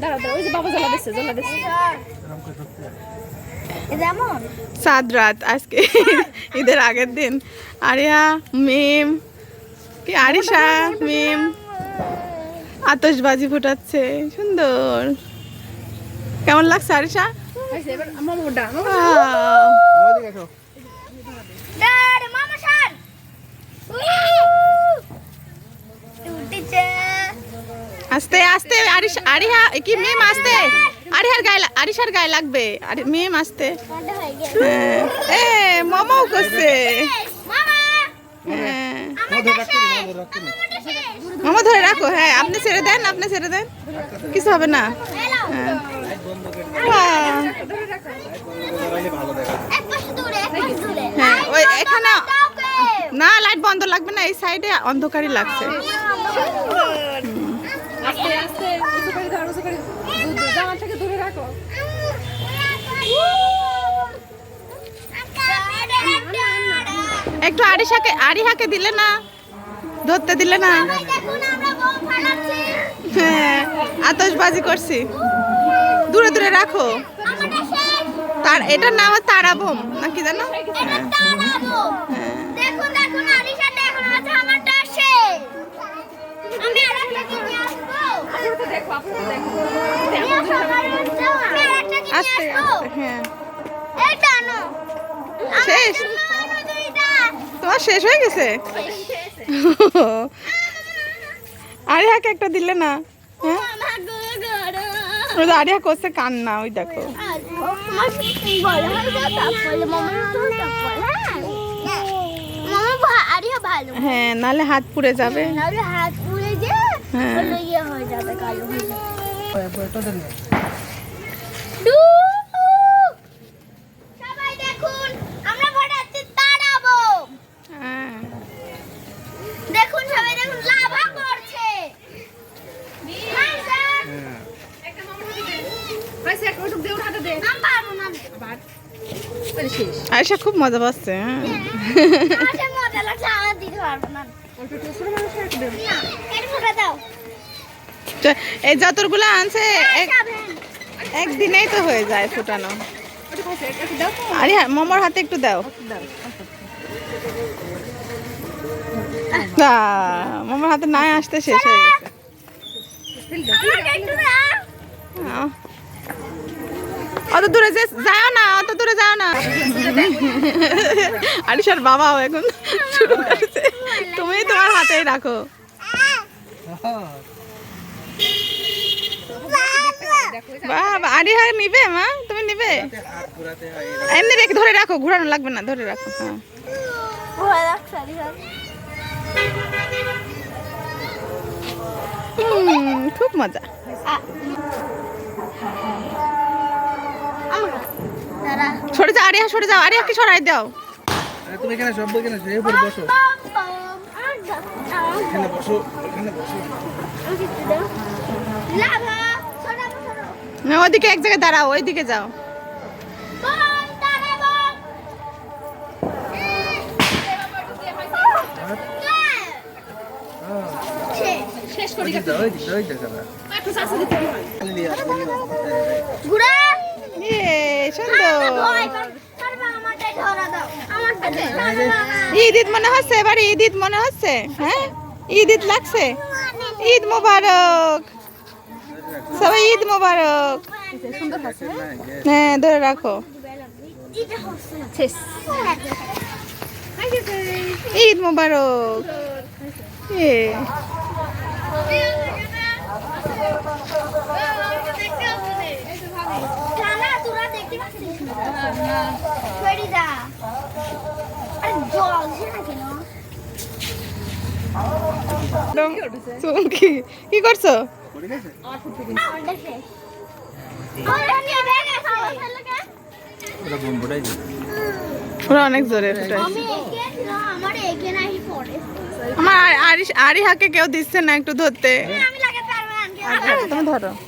দাঁড়া দাঁড়া ওই যে বাবা জ্বালা দিচ্ছে জ্বালা দিচ্ছে সাত রাত আজকে ঈদের আগের দিন। আরিয়া মিম কি আরিশা মিম। আতশবাজি ফুটাচ্ছে সুন্দর। কেমন লাগছে আরিশা? আমার মোটা আস্তে আস্তে, আরিশ, আরিহা কি মিম আস্তে? আরিহার গায়ে আরিশার গায়ে লাগবে। আরে মিম আস্তে। হয়ে। এ মোমো করছে। হ্যাঁ। মোমো ধরে রাখো হ্যাঁ আপনি ছেড়ে দেন, আপনি ছেড়ে দেন। কিছু হবে না। হ্যাঁ। হ্যাঁ ওই এখানে না লাইট বন্ধ লাগবে না, এই সাইডে অন্ধকারই লাগছে আস্তে আস্তে উঁচু করে ধর উঁচু করে দূর- জামা রাখো একটু আরিশাকে আরিহাকে দিলে না? ধরতে দিলে না? হ্যাঁ আতশবাজি করছি। দূরে দূরে রাখো। তার এটার নাম তারা বোম না কি জানো? আরেকটা আস্তে হ্যাঁ। শেষ? তোমার শেষ হয়ে গেছে? আরিহাকে একটা দিলে না হ্যাঁ? গড় ওই করছে কান্না ওই দেখো। হয়ে। হ্যাঁ মামা ভা- আরিয়া ভালো হ্যাঁ নালে হাত পুড়ে যাবে হাত হ্যাঁ। ইয়ে হয়ে যাবে কালো হয়ে যাবে হ্যাঁ হ্যাঁ, আরিশা খুব মজা পাচ্ছে হ্যাঁ মজা লাগছে আমার দিতে পারব না এই যতগুলো আনছে একদিনেই তো হয়ে যায় ফুটানো। আরে মোমোর হাতে একটু দাও। মোমোর হাতে নাই আসতে শেষ হয়ে গেছে। অত দূরে যে যাও না অত দূরে যাও না। আরিশার বাবাও এখন শুরু করেছে। তুমি তোমার হাতেই রাখো। বাবা আরিহা নিবে মা? তুমি নিবে? এমনি রেখে ধরে রাখো, ঘোরানো লাগবে না, ধরে রাখো হ্যাঁ। খুব মজা। সরে যাও আরিহা সরে যাও আরিহাকে সরাই দাও। আরে তুমি এখানে সব এখানে বসো। না, ওদিকে এক জায়গায় দাঁড়াও ওইদিকে যাও। দিতে হয় সুন্দর ভয় পারবে আমারটা ধরা দাও আমারটা ঈদ ঈদ মনে হচ্ছে? এবার ঈদ ঈদ মনে হচ্ছে? হ্যাঁ? ঈদ ঈদ লাগছে? ঈদ মোবারক। সবাই ঈদ মোবারক। হ্যাঁ ধরে রাখো। ঈদ মোবারক। এ জানা তোরা দেখতে পাচ্ছিস সরি যা আরে জল সেটা কেন একদম চুমকি কি করছ পড়ে গেছে? আমার দেখে ওরা নিয়ে ব্যাগে খাওয়া ফেলে কে ওটা বোম্বটাই দিছে। ওরা অনেক জোরে আমার আর- আরিহাকে কেউ দিচ্ছে না একটু ধরতে। তুমি ধরো।